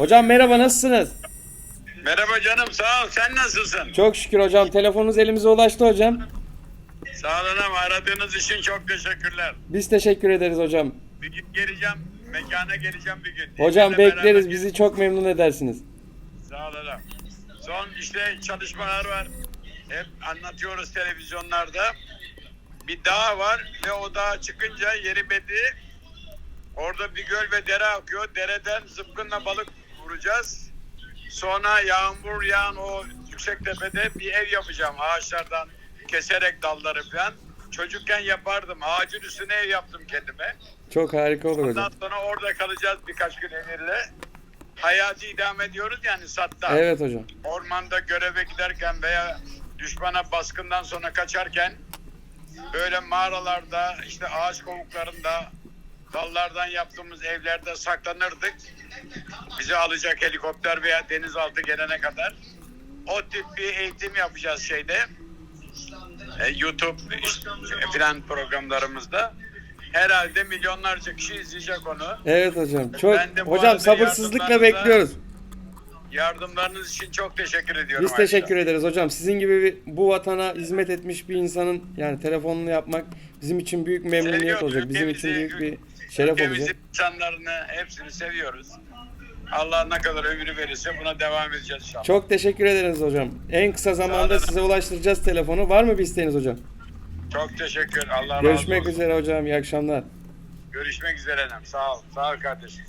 Hocam merhaba nasılsınız? Merhaba canım sağ ol. Sen nasılsın? Çok şükür hocam. Telefonunuz elimize ulaştı hocam. Sağ olun ama aradığınız için çok teşekkürler. Biz teşekkür ederiz hocam. Bir gün geleceğim. Mekana geleceğim bir gün. Hocam Sizinle bekleriz. beraber- Bizi çok memnun edersiniz. Sağ olun. Son işte çalışmalar var. Hep anlatıyoruz televizyonlarda. Bir dağ var ve o dağa çıkınca yeri belli. Orada bir göl ve dere akıyor. Dereden zıpkınla balık vuracağız. Sonra yağmur yağan o yüksek tepede bir ev yapacağım ağaçlardan keserek dalları falan. Çocukken yapardım. Ağacın üstüne ev yaptım kendime. Çok harika olur Ondan hocam. sonra orada kalacağız birkaç gün emirle. Hayatı idame ediyoruz yani satta. Evet hocam. Ormanda göreve giderken veya düşmana baskından sonra kaçarken böyle mağaralarda işte ağaç kovuklarında dallardan yaptığımız evlerde saklanırdık. Bizi alacak helikopter veya denizaltı gelene kadar. O tip bir eğitim yapacağız şeyde. E, YouTube işte, filan programlarımızda. Herhalde milyonlarca kişi izleyecek onu. Evet hocam. Çok hocam sabırsızlıkla bekliyoruz. Yardımlarınız için çok teşekkür ediyorum. Biz teşekkür ederiz hocam. Sizin gibi bir, bu vatana hizmet etmiş bir insanın yani telefonunu yapmak bizim için büyük memnuniyet Seviyoruz. olacak. Bizim için Ülkemizi, büyük bir şeref Ülkemizin olacak. insanlarını hepsini seviyoruz. Allah ne kadar ömrü verirse buna devam edeceğiz inşallah. Çok teşekkür ederiz hocam. En kısa zamanda size ulaştıracağız telefonu. Var mı bir isteğiniz hocam? Çok teşekkür. Allah razı Görüşmek olsun. üzere hocam. İyi akşamlar. Görüşmek üzere. Sağ ol. Sağ ol kardeşim.